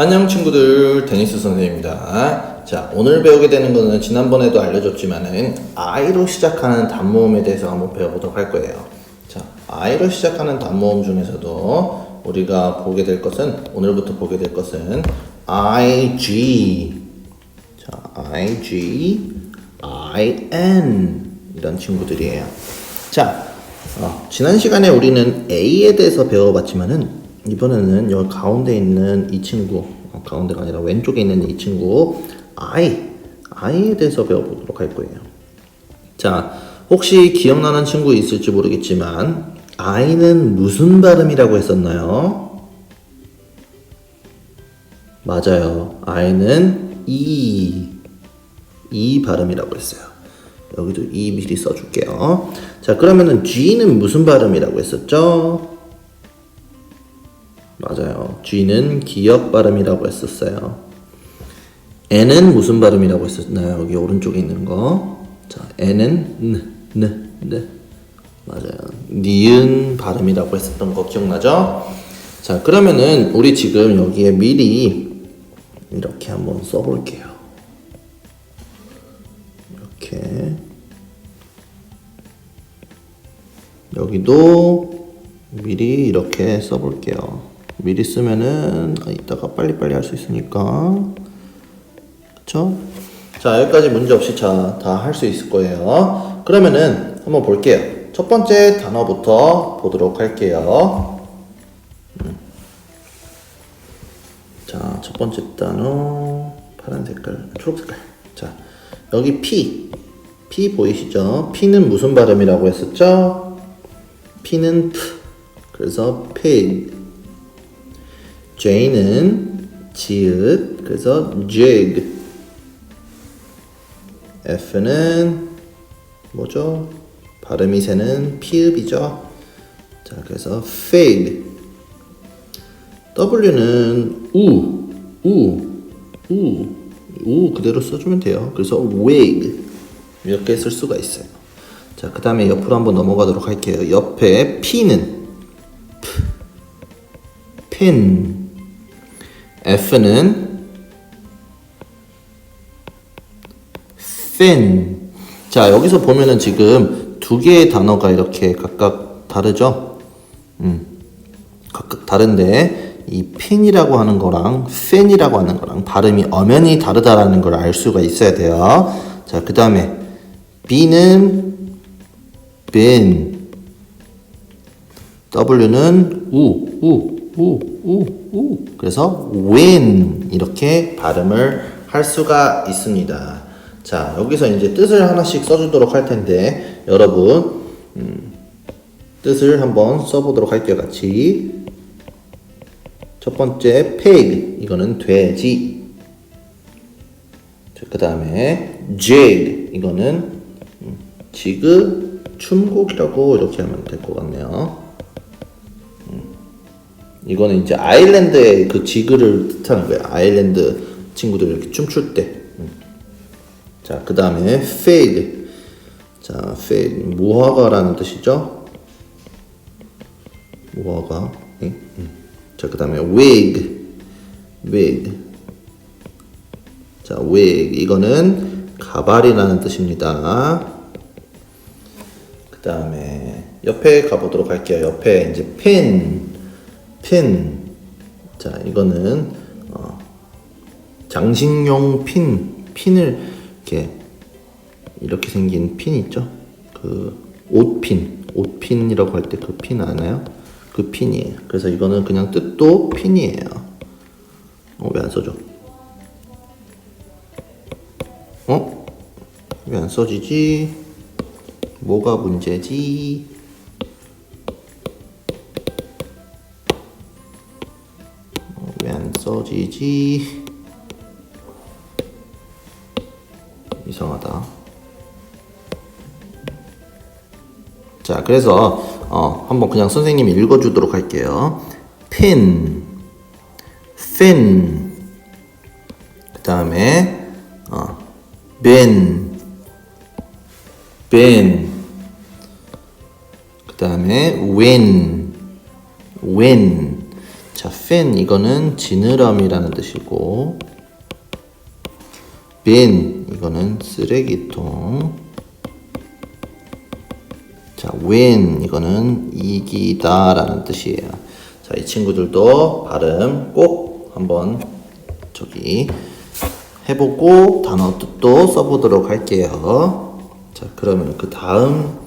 안녕 친구들 데니스 선생님입니다. 자 오늘 배우게 되는 거는 지난번에도 알려줬지만은 I로 시작하는 단모음에 대해서 한번 배워보도록 할 거예요. 자 I로 시작하는 단모음 중에서도 우리가 보게 될 것은 오늘부터 보게 될 것은 I G 자 I G I N 이런 친구들이에요. 자 어, 지난 시간에 우리는 A에 대해서 배워봤지만은 이번에는 여기 가운데 있는 이 친구 어, 가운데가 아니라 왼쪽에 있는 이 친구 I I에 대해서 배워보도록 할 거예요. 자 혹시 기억나는 친구 있을지 모르겠지만 I는 무슨 발음이라고 했었나요? 맞아요. I는 E 이 발음이라고 했어요. 여기도 이 미리 써줄게요. 자, 그러면은 G는 무슨 발음이라고 했었죠? 맞아요. G는 기역 발음이라고 했었어요. N은 무슨 발음이라고 했었나요? 여기 오른쪽에 있는 거. 자, N은 N, N, N. 맞아요. 니은 발음이라고 했었던 거 기억나죠? 자, 그러면은 우리 지금 여기에 미리 이렇게 한번 써볼게요. 이렇게 여기도 미리 이렇게 써볼게요. 미리 쓰면은 아, 이따가 빨리빨리 할 수 있으니까 그쵸? 자 여기까지 문제 없이 다 할 수 있을 거예요. 그러면은 한번 볼게요. 첫 번째 단어부터 보도록 할게요. 음. 자, 첫 번째 단어 파란 색깔, 초록 색깔. 자, 여기 P, P 보이시죠? P는 무슨 발음이라고 했었죠? P는 P, 그래서 pig. J는 지읒, 그래서 jig. F는 뭐죠? 발음이 새는 피읍이죠. 자, 그래서 fig. W는 우, 우, 우, 우 그대로 써주면 돼요. 그래서 wig 이렇게 쓸 수가 있어요. 자, 그 다음에 옆으로 한번 넘어가도록 할게요. 옆에 P는 P, pen, F는 fin. 자, 여기서 보면은 지금 두 개의 단어가 이렇게 각각 다르죠? 음, 각각 다른데 이 펜이라고 하는 거랑 팬이라고 하는 거랑 발음이 엄연히 다르다라는 걸 알 수가 있어야 돼요. 자, 그 다음에 B는 bin, W는 우, 우, 우, 우, 우. 그래서 win 이렇게 발음을 할 수가 있습니다. 자, 여기서 이제 뜻을 하나씩 써주도록 할 텐데 여러분 음, 뜻을 한번 써보도록 할게요, 같이. 첫 번째 pig 이거는 돼지. 그 다음에 jig 이거는 음, 지그 춤곡이라고 이렇게 하면 될 것 같네요. 음, 이거는 이제 아일랜드의 그 지그를 뜻하는 거예요. 아일랜드 친구들 이렇게 춤출 때. 음. 자, 그 다음에 fig. 자, fig 무화과라는 뜻이죠. 무화과. 응? 응. 자, 그 다음에 wig, wig. 자, wig 이거는 가발이라는 뜻입니다. 그 다음에 옆에 가보도록 할게요. 옆에 이제 펜, 펜. 자, 이거는 어, 장식용 핀, 핀을 이렇게 이렇게 생긴 핀 있죠? 그 옷핀, 옷핀이라고 할 때 그 핀 아나요? 그 핀이에요. 그래서 이거는 그냥 뜻도 핀이에요. 어, 왜 안 써져? 어? 왜 안 써지지? 뭐가 문제지? 안 써지지? 이상하다. 자, 그래서 어, 한번 그냥 선생님이 읽어주도록 할게요. pin, fin, 그 다음에 어, bin, bin, 그 다음에 win, win. 자, fin 이거는 지느러미라는 뜻이고 bin 이거는 쓰레기통. 자, win 이거는 이기다라는 뜻이에요. 자, 이 친구들도 발음 꼭 한번 저기 해보고 단어 뜻도 써보도록 할게요. 자, 그러면 그 다음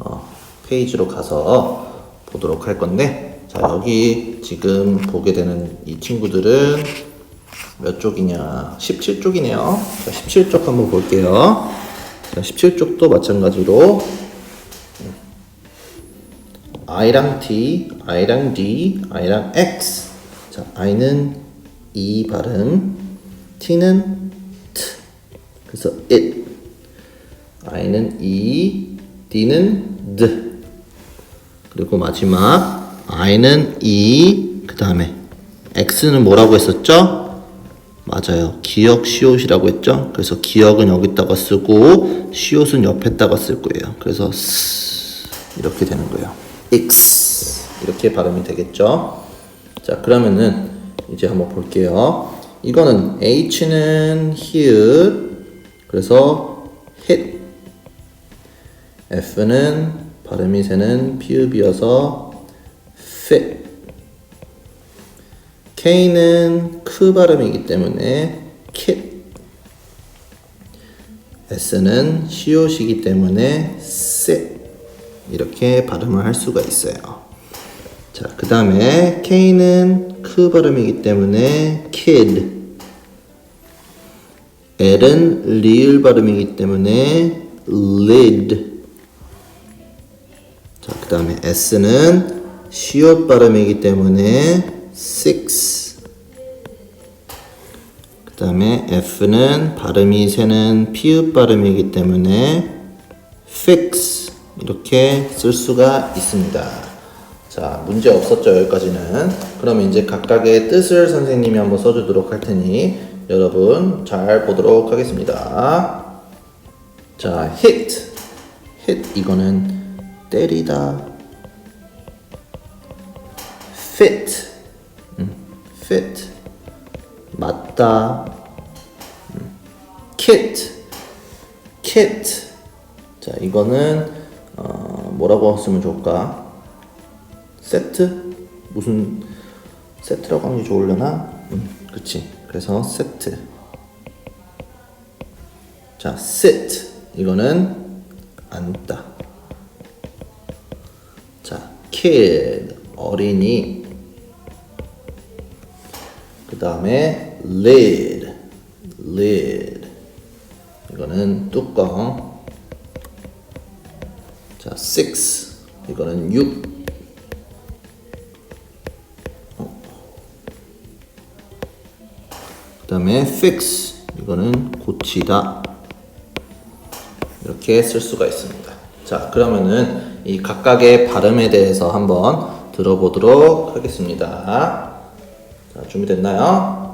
어, 페이지로 가서 보도록 할 건데, 자, 여기 지금 보게 되는 이 친구들은 몇 쪽이냐? 17쪽이네요. 자, 17쪽 한번 볼게요. 자, 17쪽도 마찬가지로 I랑 T, I랑 D, I랑 X. 자, I는 E 발음, T는 T. 그래서 it. I는 E, D는 D. 그리고 마지막 I는 E, 그 다음에 X는 뭐라고 했었죠? 맞아요. 기억 시옷이라고 했죠? 그래서 기억은 여기다가 쓰고 시옷은 옆에다가 쓸 거예요. 그래서 스 이렇게 되는 거예요. X 이렇게 발음이 되겠죠? 자 그러면은 이제 한번 볼게요. 이거는 H는 히읗 그래서 hit F는 발음이 새는 피읍이어서 fit. K는 크 발음이기 때문에 kit. S는 시옷이기 때문에 sit. 이렇게 발음을 할 수가 있어요. 자, 그 다음에 K는 크 발음이기 때문에 kid. L은 리을 발음이기 때문에 lid. 자, 그 다음에 S는 시옷 발음이기 때문에 six. 그 다음에 F는 발음이 새는 피읍 발음이기 때문에 fix. 이렇게 쓸 수가 있습니다. 자, 문제 없었죠, 여기까지는. 그럼 이제 각각의 뜻을 선생님이 한번 써주도록 할 테니 여러분 잘 보도록 하겠습니다. 자, hit. hit. 이거는 때리다. Fit. 음, fit. 맞다. 음, kit. kit. 자, 이거는 어, 뭐라고 쓰면 좋을까? 세트? 무슨 세트라고 하는 게 좋으려나? 음, 그치. 그래서 세트. 자, sit. 이거는 앉다. 자, kid. 어린이. 그 다음에 lid. lid. 이거는 뚜껑. 자, six. 이거는 6. 그 다음에 fix. 이거는 고치다. 이렇게 쓸 수가 있습니다. 자, 그러면은 이 각각의 발음에 대해서 한번 들어보도록 하겠습니다. 자, 준비됐나요?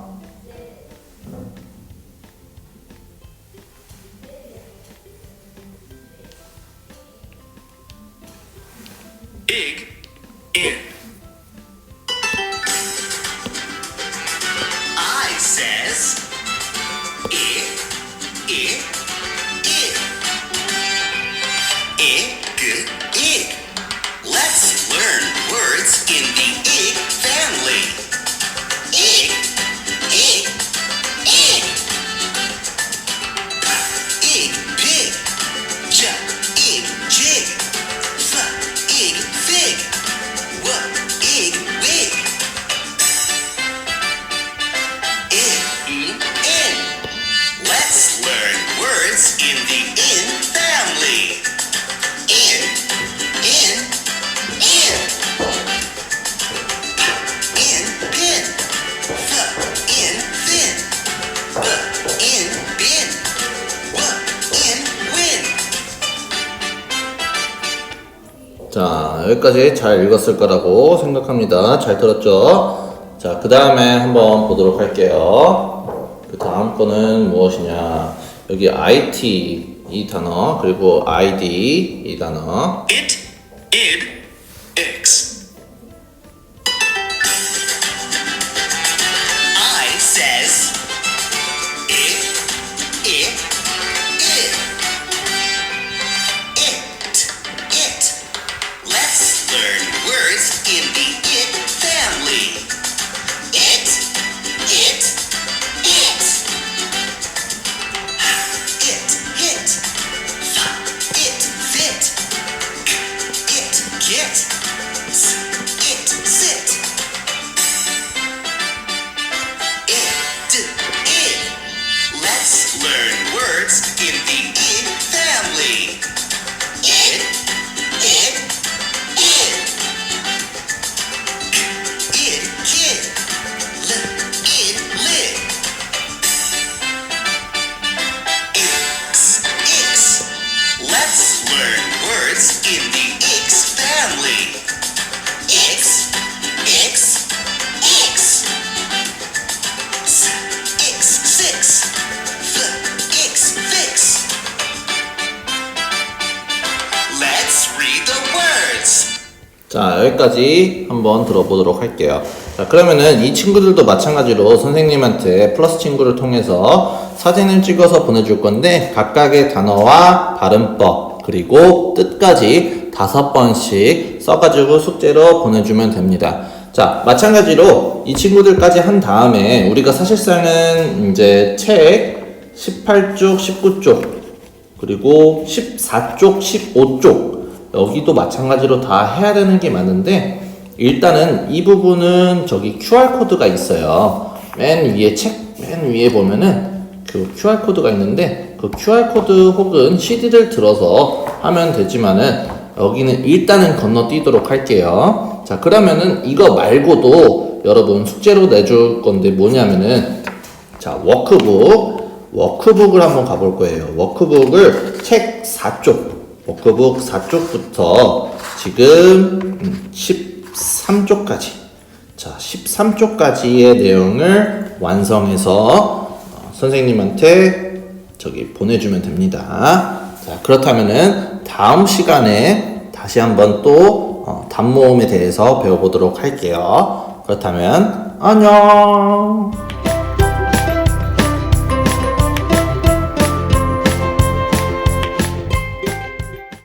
I, I, 여기까지 잘 읽었을 거라고 생각합니다. 잘 들었죠? 자, 그 다음에 한번 보도록 할게요. 그 다음 거는 무엇이냐. 여기 IT 이 단어, 그리고 ID 이 단어. It, id, 자, 여기까지 한번 들어보도록 할게요. 자, 그러면은 이 친구들도 마찬가지로 선생님한테 플러스 친구를 통해서 사진을 찍어서 보내줄 건데 각각의 단어와 발음법 그리고 뜻까지 다섯 번씩 써가지고 숙제로 보내주면 됩니다. 자, 마찬가지로 이 친구들까지 한 다음에 우리가 사실상은 이제 책 18쪽, 19쪽 그리고 14쪽, 15쪽 여기도 마찬가지로 다 해야 되는 게 많은데 일단은 이 부분은 저기 QR 코드가 있어요. 맨 위에 책 맨 위에 보면은 그 QR 코드가 있는데 그 QR 코드 혹은 CD를 들어서 하면 되지만은 여기는 일단은 건너뛰도록 할게요. 자 그러면은 이거 말고도 여러분 숙제로 내줄 건데 뭐냐면은 자, 워크북. 워크북을 한번 가볼 거예요. 워크북을 책 4쪽, 워크북 4쪽부터 지금 음, 13쪽까지. 자, 13쪽까지의 내용을 완성해서 어, 선생님한테 저기 보내주면 됩니다. 자, 그렇다면은 다음 시간에 다시 한번 또 어, 단모음에 대해서 배워보도록 할게요. 그렇다면 안녕!